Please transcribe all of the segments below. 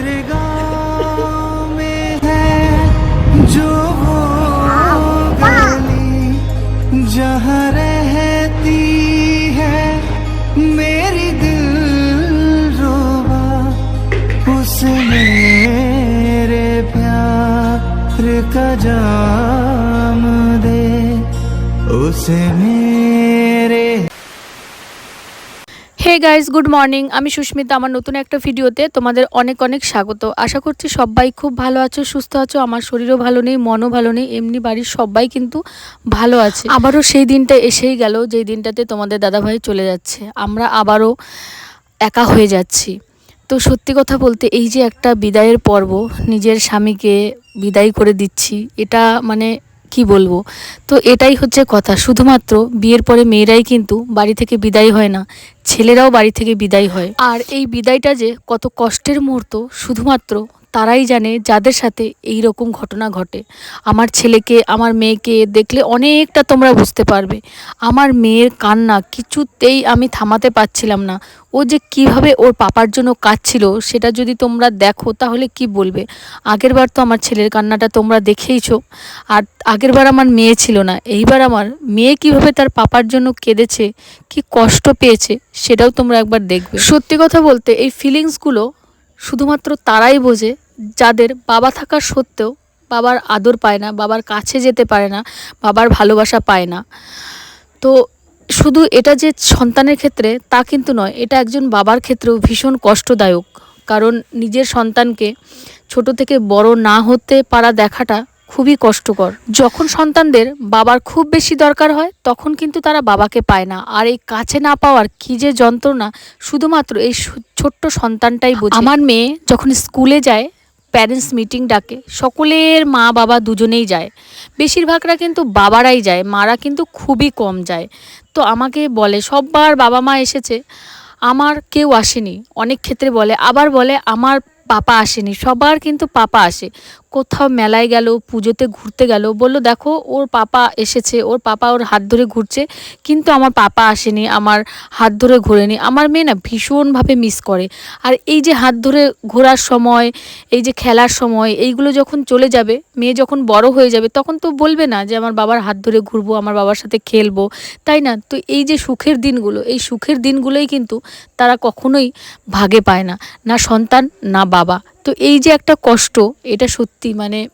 मेरे गाँव में है जो वो गली जहाँ रहती है, मेरी दिल रोबा उसे मेरे प्यार का जाम दे उसे मेरे হে গাইস গুড মর্নিং আমি সুস্মিতা, আমার নতুন একটা ভিডিওতে তোমাদের অনেক অনেক স্বাগত। আশা করছি সবাই খুব ভালো আছো, সুস্থ আছো, আমার শরীরও ভালো নেই, মনও ভালো নেই, এমনি বাড়ির সবাই কিন্তু ভালো আছে। আবারও সেই দিনটা এসেই গেল, যেই দিনটাতে তোমাদের দাদাভাই চলে যাচ্ছে। আমরা আবারও একা হয়ে যাচ্ছি। তো সত্যি কথা বলতে, এই যে একটা বিদায়ের পর্ব, নিজের স্বামীকে বিদায় করে দিচ্ছি, এটা মানে কি বলব? তো এটাই হচ্ছে কথা। শুধুমাত্র বিয়ের পরে মেয়েরাই কিন্তু বাড়ি থেকে বিদায় হয় না, ছেলেরাও বাড়ি থেকে বিদায় হয়। আর এই বিদায়টা যে কত কষ্টের মুহূর্ত, শুধুমাত্র তারাই জানে যাদের সাথে এই রকম ঘটনা ঘটে। আমার ছেলেকে, আমার মেয়েকে দেখলে অনেকটা তোমরা বুঝতে পারবে। আমার মেয়ের কান্না কিছুতেই আমি থামাতে পারছিলাম না। ও যে কীভাবে ওর পাপার জন্য কাঁদছিল সেটা যদি তোমরা দেখো তাহলে কি বলবে? আগেরবার তো আমার ছেলের কান্নাটা তোমরা দেখেইছো। আর আগেরবার আমার মেয়ে ছিল না। এইবার আমার মেয়ে কীভাবে তার পাপার জন্য কেঁদেছে, কি কষ্ট পেয়েছে সেটাও তোমরা একবার দেখবে। সত্যি কথা বলতে এই ফিলিংসগুলো শুধুমাত্র তারাই বোঝে যাদের বাবা থাকা সত্ত্বেও বাবার আদর পায় না, বাবার কাছে যেতে পারে না, বাবার ভালোবাসা পায় না। তো শুধু এটা যে সন্তানের ক্ষেত্রে তা কিন্তু নয়, এটা একজন বাবার ক্ষেত্রেও ভীষণ কষ্টদায়ক। কারণ নিজের সন্তানকে ছোট থেকে বড় না হতে পারা দেখাটা খুবই কষ্টকর। যখন সন্তানদের বাবার খুব বেশি দরকার হয়, তখন কিন্তু তারা বাবাকে পায় না। আর এই কাছে না পাওয়ার কি যে যন্ত্রণা, শুধুমাত্র এই ছোট্ট সন্তানটাই বোঝে। আমার মেয়ে যখন স্কুলে যায় প্যারেন্টস মিটিং ডাকে, সকলের মা বাবা দুজনেই যায়। বেশিরভাগরা কিন্তু বাবারাই যায়, মারা কিন্তু খুবই কম যায়। তো আমাকে বলে, সববার বাবা মা এসেছে, আমার কেউ আসেনি। অনেক ক্ষেত্রে বলে, আবার বলে, আমার পাপা আসেনি, সবার কিন্তু পাপা আসে। কোথাও মেলায় গেল, পুজোতে ঘুরতে গেল, বলল, দেখো, ওর পাপা এসেছে, ওর পাপা ওর হাত ধরে ঘুরছে, কিন্তু আমার পাপা আসেনি, আমার হাত ধরে ঘোরেনি, আমার মেয়ে না ভীষণভাবে মিস করে। আর এই যে হাত ধরে ঘোরার সময়, এই যে খেলার সময়, এইগুলো যখন চলে যাবে, মেয়ে যখন বড় হয়ে যাবে, তখন তো বলবে না যে, আমার বাবার হাত ধরে ঘুরবো, আমার বাবার সাথে খেলব। তাই না? তো এই যে সুখের দিনগুলো, এই সুখের দিনগুলোই কিন্তু তারা কখনোই ভাগে পায় না না সন্তান, না বাবা। তো এই যে একটা কষ্ট, এটা সত্যি মানে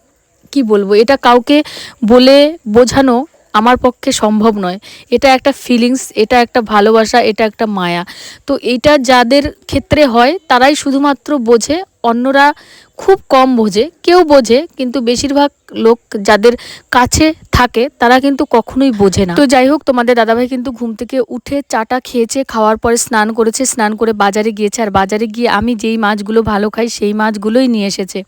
কি বলব? এটা কাউকে বলে বোঝানো আমার পক্ষে সম্ভব নয়। এটা একটা ফিলিংস এটা একটা ভালোবাসা, এটা একটা মায়া। তো এটা যাদের ক্ষেত্রে হয়, তারাই শুধুমাত্র বোঝে, অন্যরা খুব কম বোঝে, কেউ বোঝে, কিন্তু বেশিরভাগ লোক যাদের কাছে থাকে, তারা কিন্তু কখনোই বোঝে না। তো যাই হোক, তোমাদের দাদাভাই কিন্তু ঘুম থেকে উঠে চাটা খেয়েছে, খাওয়ার পরে স্নান করেছে, স্নান করে বাজারে গিয়েছে। আর বাজারে গিয়ে আমি যেই মাছগুলো ভালো খাই, সেই মাছগুলোই নিয়ে এসেছে।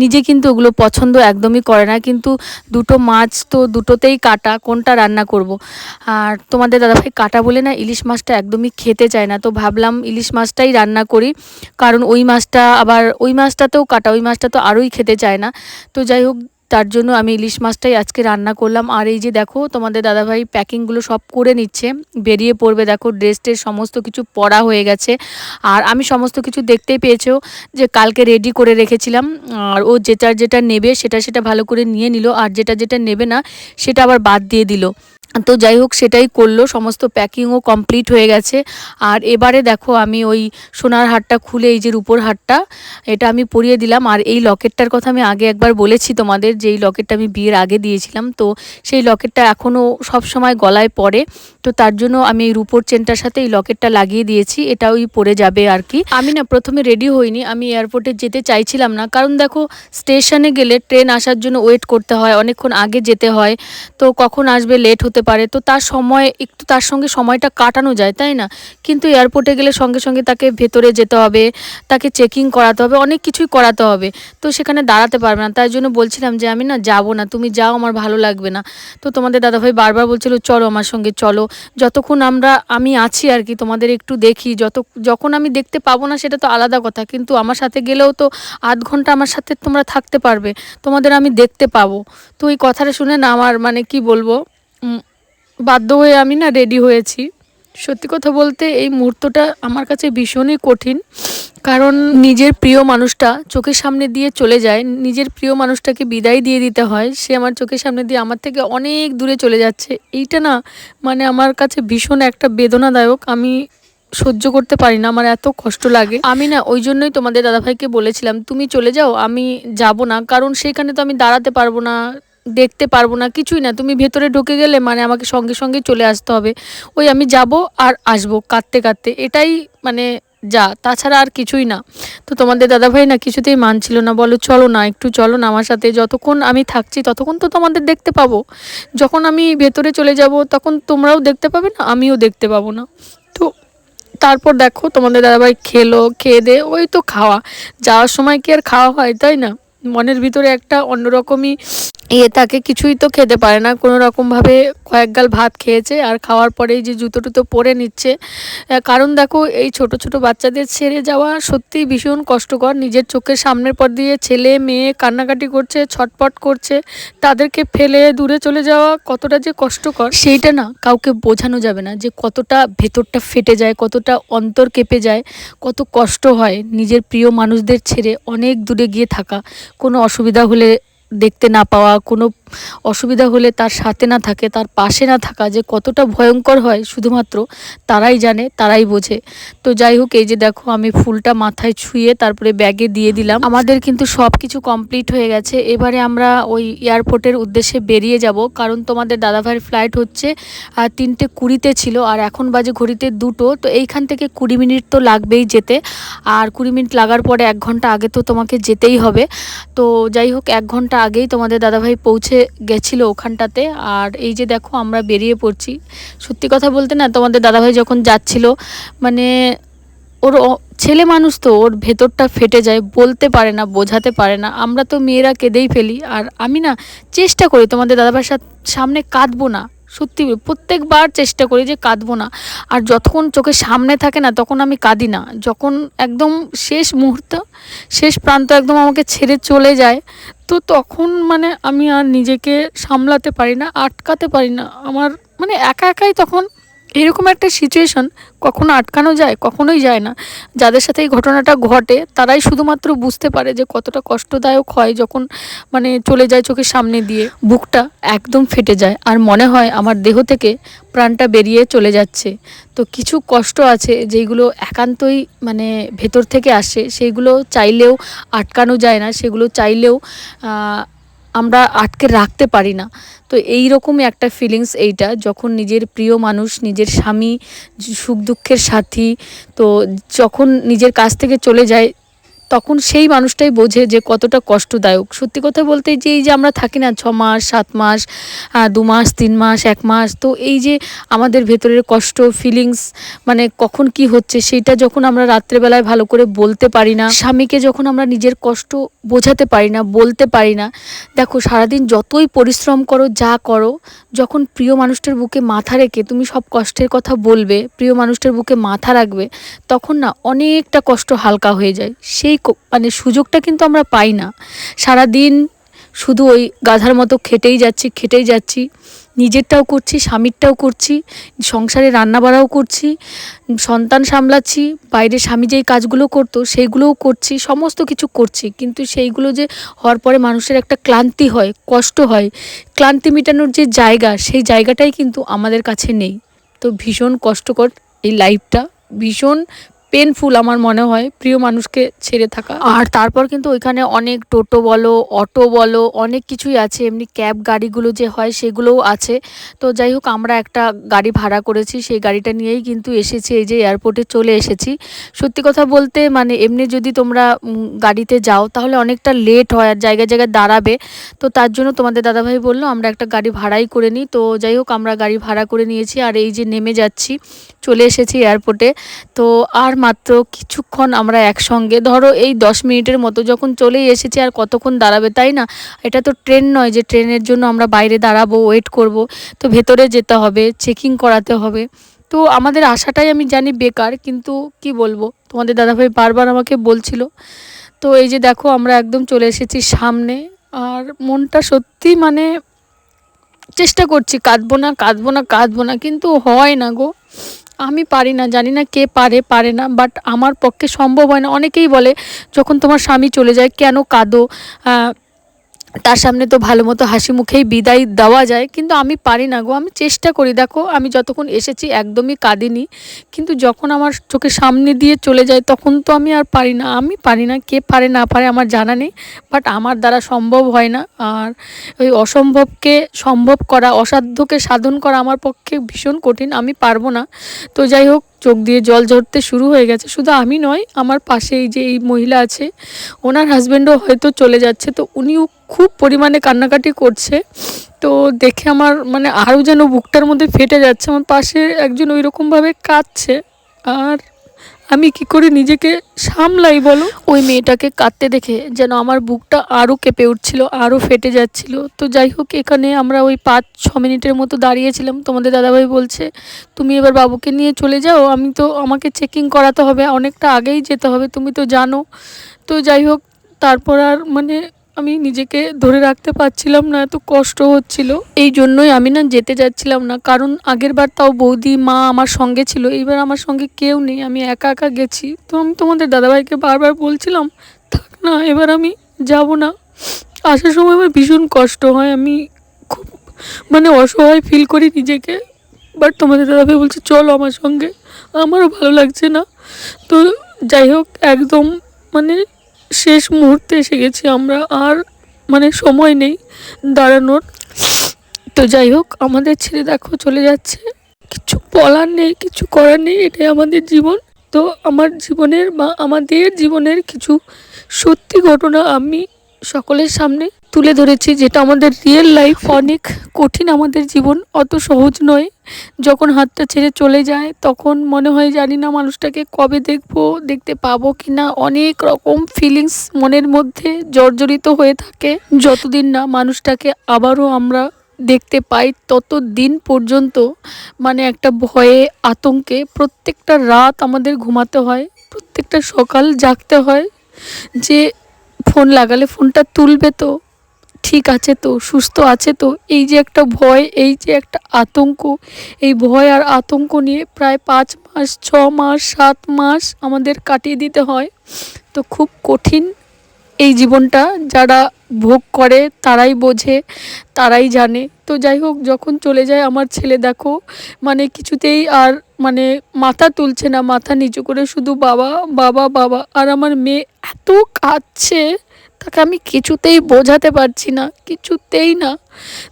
নিজে কিন্তু ওগুলো পছন্দ একদমই করে না, কিন্তু দুটো মাছ তো দুটোতেই কাটা, কোনটা রান্না করব? আর তোমাদের দাদাভাই কাটা বলে না, ইলিশ মাছটা একদমই খেতে চায় না। তো ভাবলাম ইলিশ মাছটাই রান্না করি, কারণ ওই মাছটা আবার, ওই মাছটাতেও কাটা, ওই মাছটা তো আরোই খেতে চায় না। তো যাই হোক তার জন্য আমি ইলিশ মাছটাই আজকে রান্না করলাম। আর এই যে দেখো, তোমাদের দাদাভাই প্যাকিংগুলো সব করে নিচ্ছে। বেরিয়ে পড়বে, দেখো ড্রেস ট্রেস সমস্ত কিছু পরা হয়ে গেছে। আর আমি সমস্ত কিছু দেখতেই পেয়েছ যে কালকে রেডি করে রেখেছিলাম। আর ও যেটা যেটা নেবে, সেটা সেটা ভালো করে নিয়ে নিল। আর যেটা যেটা নেবে না, সেটা আবার বাদ দিয়ে দিল। তো যাই হোক, সেটাই করল। সমস্ত প্যাকিংও কমপ্লিট হয়ে গেছে। আর এবারে দেখো, আমি ওই সোনার হারটা খুলে, এই যে রূপোর হারটা, এটা আমি পরিয়ে দিলাম। আর এই লকেটটার কথা আমি আগে একবার বলেছি তোমাদের, যে এই লকেটটা আমি বিয়ের আগে দিয়েছিলাম। তো সেই লকেটটা এখনও সব সময় গলায় পড়ে। তো তার জন্য আমি এই রূপোর চেনটার সাথে এই লকেটটা লাগিয়ে দিয়েছি। এটা ওই পরে যাবে আর কি। আমি না প্রথমে রেডি হইনি। আমি এয়ারপোর্টে যেতে চাইছিলাম না। কারণ দেখো স্টেশনে গেলে ট্রেন আসার জন্য ওয়েট করতে হয়, অনেকক্ষণ আগে যেতে হয়। তো কখন আসবে লেট হতে পারে। তো তার সময়, একটু তার সঙ্গে সময়টা কাটানো যায়, তাই না? কিন্তু এয়ারপোর্টে গেলে সঙ্গে সঙ্গে তাকে ভেতরে যেতে হবে, তাকে চেকিং করাতে হবে, অনেক কিছুই করাতে হবে। তো সেখানে দাঁড়াতে পারবে না। তাই জন্য বলছিলাম যে, আমি না যাব না, তুমি যাও, আমার ভালো লাগবে না। তো তোমাদের দাদাভাই বারবার বলছিল, চলো আমার সঙ্গে, চলো। যতক্ষণ আমরা, আমি আছি আর কি, তোমাদের একটু দেখি। যত, যখন আমি দেখতে পাবো না, সেটা তো আলাদা কথা। কিন্তু আমার সাথে গেলেও তো আধ ঘণ্টা আমার সাথে তোমরা থাকতে পারবে। তোমাদের আমি দেখতে পাবো। তো এই কথাটা শুনে না আমার মানে কি বলব বাধ্য হয়ে আমি না রেডি হয়েছি। সত্যি কথা বলতে এই মুহূর্তটা আমার কাছে ভীষণই কঠিন। কারণ নিজের প্রিয় মানুষটা চোখের সামনে দিয়ে চলে যায়। নিজের প্রিয় মানুষটাকে বিদায় দিয়ে দিতে হয়। সে আমার চোখের সামনে দিয়ে আমার থেকে অনেক দূরে চলে যাচ্ছে। এইটা না মানে আমার কাছে ভীষণ একটা বেদনাদায়ক। আমি সহ্য করতে পারি না। আমার এত কষ্ট লাগে। আমি না ওই জন্যই তোমাদের দাদাভাইকে বলেছিলাম, তুমি চলে যাও, আমি যাব না। কারণ সেখানে তো আমি দাঁড়াতে পারব না। দেখতে পারব না, কিছুই না। তুমি ভেতরে ঢুকে গেলে মানে আমাকে সঙ্গে সঙ্গে চলে আসতে হবে। ওই আমি যাব আর আসব কাঁদতে কাঁদতে। এটাই মানে যা, তাছাড়া আর কিছুই না। তো তোমাদের দাদাভাই না কিছুতেই মানছিল না। বলো, চলো না, একটু চলো না আমার সাথে। যতক্ষণ আমি থাকছি, ততক্ষণ তো তোমাদের দেখতে পাবো। যখন আমি ভেতরে চলে যাব, তখন তোমরাও দেখতে পাবে না, আমিও দেখতে পাবো না। তো তারপর দেখো, তোমাদের দাদাভাই খেলো, খেয়ে দে, ওই তো খাওয়া। যাওয়ার সময় কি আর খাওয়া হয়, তাই না? মনের ভিতরে একটা অন্যরকমই ইয়ে তাকে কিছুই তো খেতে পারে না। কোনো রকমভাবে কয়েক গাল ভাত খেয়েছে আর খাওয়ার পরেই যে জুতো টুতো পরে নিচ্ছে। কারণ দেখো, এই ছোট ছোট বাচ্চাদের ছেড়ে যাওয়া সত্যিই ভীষণ কষ্টকর। নিজের চোখের সামনের পর দিয়ে ছেলে, মেয়ে কান্নাকাটি করছে, ছটপট করছে। তাদেরকে ফেলে দূরে চলে যাওয়া কতটা যে কষ্টকর, সেইটা না কাউকে বোঝানো যাবে না যে কতটা ভেতরটা ফেটে যায়, কতটা অন্তর কেঁপে যায়, কত কষ্ট হয় নিজের প্রিয় মানুষদের ছেড়ে অনেক দূরে গিয়ে থাকা। কোনো অসুবিধা হলে দেখতে না পাওয়া কোনো অসুবিধা হলে তার সাথে না থাকে, তার পাশে না থাকা যে কতটা ভয়ঙ্কর হয় শুধুমাত্র তারাই জানে, তারাই বোঝে। তো যাই হোক, এই যে দেখো, আমি ফুলটা মাথায় ছুঁয়ে তারপরে ব্যাগে দিয়ে দিলাম। আমাদের কিন্তু সব কিছু কমপ্লিট হয়ে গেছে। এবারে আমরা ওই এয়ারপোর্টের উদ্দেশ্যে বেরিয়ে যাব। কারণ তোমাদের দাদাভাইয়ের ফ্লাইট হচ্ছে তিনটে কুড়িতে ছিল আর এখন বাজে ঘড়িতে দুটো। তো এইখান থেকে কুড়ি মিনিট তো লাগবেই যেতে। আর কুড়ি মিনিট লাগার পরে এক ঘণ্টা আগে তো তোমাকে যেতেই হবে। তো যাই হোক, এক ঘণ্টা আগেই তোমাদের দাদাভাই পৌঁছে গেছিল ওখানটাতে। আর এই যে দেখো আমরা বেরিয়ে পড়ছি। সত্যি কথা বলতে না, তোমাদের দাদাভাই যখন যাচ্ছিল মানে ওর ছেলে মানুষ তো, ওর ভেতরটা ফেটে যায়, বলতে পারে না, বোঝাতে পারে না। আমরা তো মেয়েরা কেঁদেই ফেলি। আর আমি না চেষ্টা করি তোমাদের দাদাভাইয়ের সামনে কাঁদবো না। সত্যি প্রত্যেকবার চেষ্টা করি যে কাঁদবো না। আর যতক্ষণ চোখের সামনে থাকে না, তখন আমি কাঁদি না। যখন একদম শেষ মুহূর্ত, শেষ প্রান্ত একদম আমাকে ছেড়ে চলে যায়, তো তখন মানে আমি আর নিজেকে সামলাতে পারি না, আটকাতে পারি না। আমার মানে একা একাই তখন এরকম একটা সিচুয়েশন কখনো আটকানো যায়, কখনোই যায় না। যাদের সাথে এই ঘটনাটা ঘটে, তারাই শুধুমাত্র বুঝতে পারে যে কতটা কষ্টদায়ক হয় যখন মানে চলে যায় চোখের সামনে দিয়ে। বুকটা একদম ফেটে যায় আর মনে হয় আমার দেহ থেকে প্রাণটা বেরিয়ে চলে যাচ্ছে। তো কিছু কষ্ট আছে যেইগুলো একান্তই মানে ভেতর থেকে আসে, সেইগুলো চাইলেও আটকানো যায় না। সেগুলো চাইলেও আমরা আটকে রাখতে পারি না। তো এই রকমই একটা ফিলিংস এইটা, যখন নিজের প্রিয় মানুষ, নিজের স্বামী, সুখ দুঃখের সাথী, তো যখন নিজের কাছ থেকে চলে যায় তখন সেই মানুষটাই বোঝে যে কতটা কষ্টদায়ক। সত্যি কথা বলতে যে এই যে আমরা থাকি না ছ মাস, সাত মাস দু মাস, তিন মাস, এক মাস, তো এই যে আমাদের ভেতরের কষ্ট ফিলিংস মানে কখন কি হচ্ছে সেটা যখন আমরা রাত্রেবেলায় ভালো করে বলতে পারি না, স্বামীকে যখন আমরা নিজের কষ্ট বোঝাতে পারি না, বলতে পারি না, দেখো সারাদিন যতই পরিশ্রম করো, যা করো যখন প্রিয় মানুষটার বুকে মাথা রেখে তুমি সব কষ্টের কথা বলবে, প্রিয় মানুষটার বুকে মাথা রাখবে, তখন না অনেকটা কষ্ট হালকা হয়ে যায়। সেই মানে সুযোগটা কিন্তু আমরা পাই না। সারা দিন শুধু ওই গাধার মতো খেটেই যাচ্ছি খেটেই যাচ্ছি। নিজেরটাও করছি, স্বামীরটাও করছি, সংসারে রান্নাবাড়াও করছি, সন্তান সামলাচ্ছি, বাইরে স্বামী যেই কাজগুলো করতো সেইগুলোও করছি, সমস্ত কিছু করছি। কিন্তু সেইগুলো যে হওয়ার পরে মানুষের একটা ক্লান্তি হয়, কষ্ট হয়, ক্লান্তি মেটানোর যে জায়গা, সেই জায়গাটাই কিন্তু আমাদের কাছে নেই। তো ভীষণ কষ্টকর এই লাইফটা ভীষণ পেনফুল আমার মনে হয়, প্রিয় মানুষকে ছেড়ে থাকা। আর তারপর কিন্তু ওইখানে অনেক টোটো বলো, অটো বলো, অনেক কিছুই আছে। এমনি ক্যাব গাড়িগুলো যে হয় সেগুলোও আছে। তো যাই হোক, আমরা একটা গাড়ি ভাড়া করেছি, সেই গাড়িটা নিয়েই কিন্তু এসেছি, এই যে এয়ারপোর্টে চলে এসেছি। সত্যি কথা বলতে মানে এমনি যদি তোমরা গাড়িতে যাও, তাহলে অনেকটা লেট হয়, আর জায়গায় জায়গায় দাঁড়াবে। তো তার জন্য তোমাদের দাদাভাই বলল, আমরা একটা গাড়ি ভাড়াই করে নিই। তো যাই হোক, আমরা গাড়ি ভাড়া করে নিয়েছি, আর এই যে নেমে যাচ্ছি, চলে এসেছি এয়ারপোর্টে তো আর মাত্র কিছুক্ষণ আমরা একসঙ্গে। ধরো এই দশ মিনিটের মতো যখন চলেই এসেছি আর কতক্ষণ দাঁড়াবে, তাই না? এটা তো ট্রেন নয় যে ট্রেনের জন্য আমরা বাইরে দাঁড়াবো, ওয়েট করব। তো ভেতরে যেতে হবে, চেকিং করাতে হবে। তো আমাদের আশাটাই আমি জানি বেকার, কিন্তু কি বলব? তোমাদের দাদাভাই বারবার আমাকে বলছিল। তো এই যে দেখো, আমরা একদম চলে এসেছি সামনে। আর মনটা সত্যি মানে চেষ্টা করছি, কাঁদবো না কাঁদবো না কাঁদবো না, কিন্তু হয় না গো। আমি পারি না, জানি না কে পারে পারে না বাট আমার পক্ষে সম্ভব হয় না। অনেকেই বলে, যখন তোমার স্বামী চলে যায়, কেন কাঁদো? তার সামনে তো ভালো মতো হাসি মুখেই বিদায় দেওয়া যায়, কিন্তু আমি পারি না গো, আমি চেষ্টা করি। দেখো, আমি যতক্ষণ এসেছি একদমই কাঁদিনি, কিন্তু যখন আমার চোখের সামনে দিয়ে চলে যায়, তখন তো আমি আর পারি না। আমি পারি না, কে পারে না পারে আমার জানা নেই বাট আমার দ্বারা সম্ভব হয় না। আর ওই অসম্ভবকে সম্ভব করা, অসাধ্যকে সাধন করা আমার পক্ষে ভীষণ কঠিন, আমি পারব না। তো যাই হোক চোখ দিয়ে জল ঝরতে শুরু হয়ে গেছে। শুধু আমি নয়, আমার পাশে এই যে এই মহিলা আছে, ওনার হাজব্যান্ডও হয়তো চলে যাচ্ছে। তো উনিও খুব পরিমাণে কান্নাকাটি করছে। তো দেখে আমার মানে আরও যেন বুকটার মধ্যে ফেটে যাচ্ছে। আমার পাশে একজন ওই রকমভাবে কাঁদছে। আর আমি কি করে নিজেকে সামলাই বলো? ওই মেয়েটাকে কাঁদতে দেখে যেন আমার বুকটা আরও কেঁপে উঠছিল আরও ফেটে যাচ্ছিল। তো যাই হোক, এখানে আমরা ওই পাঁচ, ছ মিনিটের মতো দাঁড়িয়েছিলাম। তোমাদের দাদাভাই বলছে, তুমি এবার বাবুকে নিয়ে চলে যাও, আমি তো, আমাকে চেকিং করাতে হবে, অনেকটা আগেই যেতে হবে, তুমি তো জানো। তো যাই হোক, তারপর আর মানে আমি নিজেকে ধরে রাখতে পারছিলাম না, এত কষ্ট হচ্ছিল। এই জন্যই আমি না যেতে যাচ্ছিলাম না, কারণ আগের বার তাও বৌদি, মা আমার সঙ্গে ছিল, এইবার আমার সঙ্গে কেউ নেই, আমি একা একা গেছি। তো আমি তোমাদের দাদাভাইকে বারবার বলছিলাম, থাক না, এবার আমি যাব না। আসার সময় আমার ভীষণ কষ্ট হয়, আমি খুব মানে অসহায় ফিল করি নিজেকে। বাট তোমাদের দাদাভাই বলছে, চলো আমার সঙ্গে, আমারও ভালো লাগছে না। তো যাই হোক, একদম মানে শেষ মুহূর্তে এসে গেছি আমরা, আর মানে সময় নেই দাঁড়ানোর। তো যাই হোক, আমাদের ছেড়ে দেখো, চলে যাচ্ছে। কিছু বলার নেই, কিছু করার নেই, এটাই আমাদের জীবন। তো আমার জীবনের বা আমাদের জীবনের কিছু সত্যি ঘটনা আমি সকলের সামনে তুলে ধরেছি যেটা আমাদের রিয়েল লাইফ অনেক কঠিন আমাদের জীবন, অত সহজ নয়। যখন হাতটা ছেড়ে চলে যায়, তখন মনে হয় জানি না মানুষটাকে কবে দেখব, দেখতে পাবো কি না অনেক রকম ফিলিংস মনের মধ্যে জর্জরিত হয়ে থাকে। যতদিন না মানুষটাকে আবারও আমরা দেখতে পাই তত দিন পর্যন্ত মানে একটা ভয়ে, আতঙ্কে প্রত্যেকটা রাত আমাদের ঘুমাতে হয়, প্রত্যেকটা সকাল জাগতে হয় যে ফোন লাগালে ফোনটা তুলবে তো। ঠিক আছে তো, সুস্থ আছে তো। এই যে একটা ভয়, এই যে একটা আতঙ্ক, এই ভয় আর আতঙ্ক নিয়ে প্রায় পাঁচ মাস, ছ মাস, সাত মাস আমাদের কাটিয়ে দিতে হয়। তো খুব কঠিন এই জীবনটা যারা ভোগ করে, তারাই বোঝে, তারাই জানে। তো যাই হোক, যখন চলে যায় আমার ছেলে, দেখো মানে কিছুতেই আর মানে মাথা তুলছে না, মাথা নিচু করে শুধু বাবা বাবা বাবা। আর আমার মেয়ে এত কাঁদছে, তাকে আমি কিছুতেই বোঝাতে পারছি না, কিছুতেই না।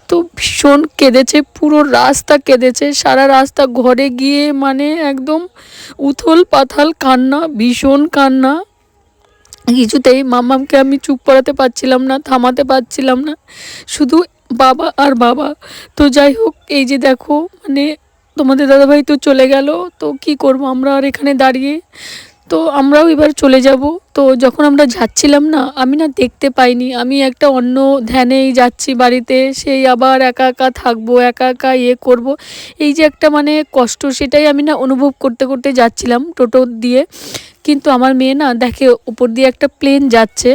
তো ভীষণ কেঁদেছে, পুরো রাস্তা কেঁদেছে, সারা রাস্তা ঘরে গিয়ে মানে একদম উথল পাথাল কান্না, ভীষণ কান্না। কিছুতেই মামামকে আমি চুপ করাতে পারছিলাম না, থামাতে পারছিলাম না। শুধু বাবা আর বাবা। তো যাই হোক, এই যে দেখো মানে তোমাদের দাদাভাই তো চলে গেল, তো কি করব আমরা আর এখানে দাঁড়িয়ে? তো আমরাও এবার চলে যাব। তো যখন আমরা যাচ্ছিলাম না, আমি না দেখতে পাইনি। আমি একটা অন্য ধ্যানেই যাচ্ছি বাড়িতে, সেই আবার একা একা থাকব, একা একা ইয়ে করব। এই যে একটা মানে কষ্ট, সেটাই আমি না অনুভব করতে করতে যাচ্ছিলাম টোটো দিয়ে। কিন্তু আমার মেয়ে না দেখে উপর দিয়ে একটা প্লেন যাচ্ছে।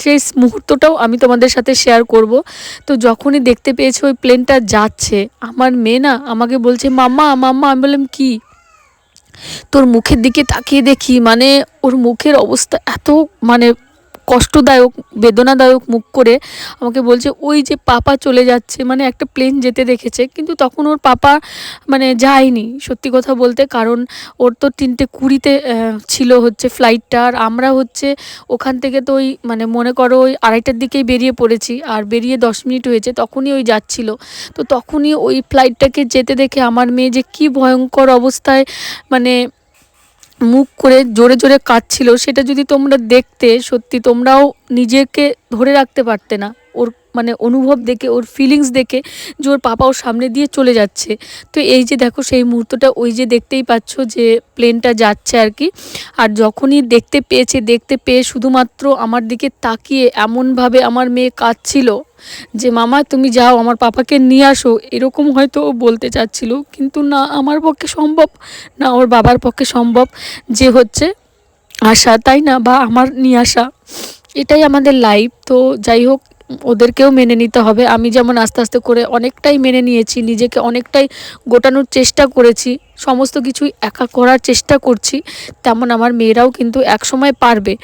সেই মুহূর্তটাও আমি তোমাদের সাথে শেয়ার করব। তো যখনই দেখতে পেয়েছে ওই প্লেনটা যাচ্ছে, আমার মেয়ে না আমাকে বলছে, মাম্মা মাম্মা, আমি বললাম, কি? তোর মুখের দিকে তাকিয়ে দেখি মানে ওর মুখের অবস্থা এত মানে কষ্টদায়ক, বেদনাদায়ক মুখ করে আমাকে বলছে, ওই যে পাপা চলে যাচ্ছে মানে একটা প্লেন যেতে দেখেছে, কিন্তু তখন ওর পাপা মানে যায়নি। সত্যি কথা বলতে, কারণ ওর তো তিনটে কুড়িতে ছিল হচ্ছে ফ্লাইটটা আর আমরা হচ্ছে ওখান থেকে তো ওই মানে মনে করো ওই আড়াইটার দিকেই বেরিয়ে পড়েছি, আর বেরিয়ে দশ মিনিট হয়েছে, তখনই ওই যাচ্ছিল। তো তখনই ওই ফ্লাইটটাকে যেতে দেখে আমার মেয়ে যে কি ভয়ঙ্কর অবস্থায় মানে মুখ করে জোরে জোরে কাঁদছিল, সেটা যদি তোমরা দেখতে সত্যি তোমরাও নিজেকে ধরে রাখতে পারতে না। ওর মানে অনুভব দেখে, ওর ফিলিংস দেখে যে ওর পাপা ওর সামনে দিয়ে চলে যাচ্ছে। তো এই যে দেখো সেই মুহূর্তটা, ওই যে দেখতেই পাচ্ছ যে প্লেনটা যাচ্ছে আর কি। আর যখনই দেখতে পেয়েছে, দেখতে পেয়ে শুধুমাত্র আমার দিকে তাকিয়ে এমনভাবে আমার মেয়ে কাঁদছিল যে, মামা, তুমি যাও, আমার পাপাকে নিয়ে আসো। এরকম হয়তো ও বলতে চাচ্ছিল, কিন্তু না, আমার পক্ষে সম্ভব না, ওর বাবার পক্ষে সম্ভব যে হচ্ছে আসা, তাই না? বা আমার নিয়ে আসা। এটাই আমাদের লাইফ তো যাই হোক ওদেরকেও মেনে নিতে হবে। আমি যেমন আস্তে আস্তে করে অনেকটাই মেনে নিয়েছি, নিজেকে অনেকটাই গোটানোর চেষ্টা করেছি, সমস্ত কিছুই একা করার চেষ্টা করছি, তেমন আমার মেয়েরাও কিন্তু একসময় পারবে।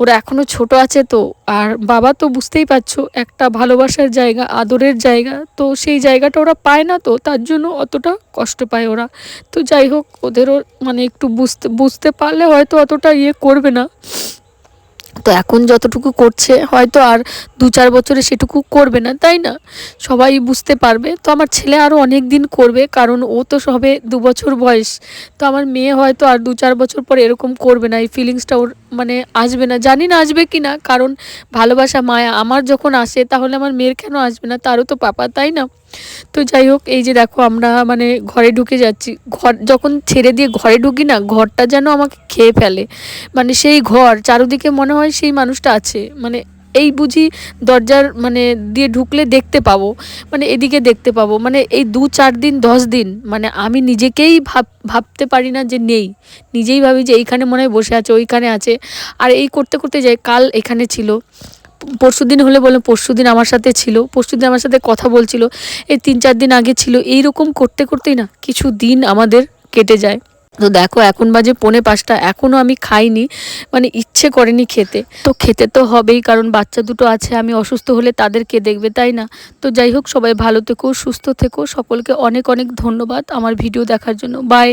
ওরা এখনও ছোট আছে তো, আর বাবা তো বুঝতেই পারছ, একটা ভালোবাসার জায়গা, আদরের জায়গা, তো সেই জায়গাটা ওরা পায় না তো, তার জন্য অতটা কষ্ট পায় ওরা। তো যাই হোক, ওদেরও মানে একটু বুঝতে বুঝতে পারলে হয়তো অতটা ইয়ে করবে না। তো এখন যতটুকু করছে, হয়তো আর দু চার বছরে সেটুকু করবে না, তাই না? সবাই বুঝতে পারবে। তো আমার ছেলে আরও অনেক দিন করবে, কারণ ও তো সবে দু বছর বয়স। তো আমার মেয়ে হয়তো আর দু চার বছর পর এরকম করবে না, এই ফিলিংসটা ওর মানে আসবে না। জানি না আসবে কি না কারণ ভালোবাসা, মায়া, আমার যখন আসে, তাহলে আমার মেয়ের কেন আসবে না? তারও তো পাপা, তাই না? তো যাই হোক, এই যে দেখো আমরা মানে ঘরে ঢুকে যাচ্ছি। ঘর যখন ছেড়ে দিয়ে ঘরে ঢুকি না, ঘরটা যেন আমাকে খেয়ে ফেলে। মানে সেই ঘর, চারিদিকে মনে হয় সেই মানুষটা আছে। মানে এই বুঝি দরজার মানে দিয়ে ঢুকলে দেখতে পাবো মানে এদিকে দেখতে পাবো। মানে এই দু চার দিন, দশ দিন মানে আমি নিজেকেই ভাব ভাবতে পারি না যে নেই। নিজেই ভাবি যে এইখানে মনে হয় বসে আছে, ওইখানে আছে। আর এই করতে করতে যাই, কাল এখানে ছিল। পরশু দিন হলে বলে পরশু দিন আমার সাথে ছিল পরশু দিন আমার সাথে কথা বলছিল, এই তিন চার দিন আগে ছিল। এই রকম করতে করতেই না, কিছু দিন আমাদের কেটে যায়। তো দেখো, এখন বাজে পৌনে পাঁচটা এখনও আমি খাইনি মানে ইচ্ছে করেনি খেতে। তো খেতে তো হবেই, কারণ বাচ্চা দুটো আছে, আমি অসুস্থ হলে তাদেরকে দেখবে, তাই না? তো যাই হোক, সবাই ভালো থেকো, সুস্থ থেকো, সকলকে অনেক অনেক ধন্যবাদ আমার ভিডিও দেখার জন্য। বাই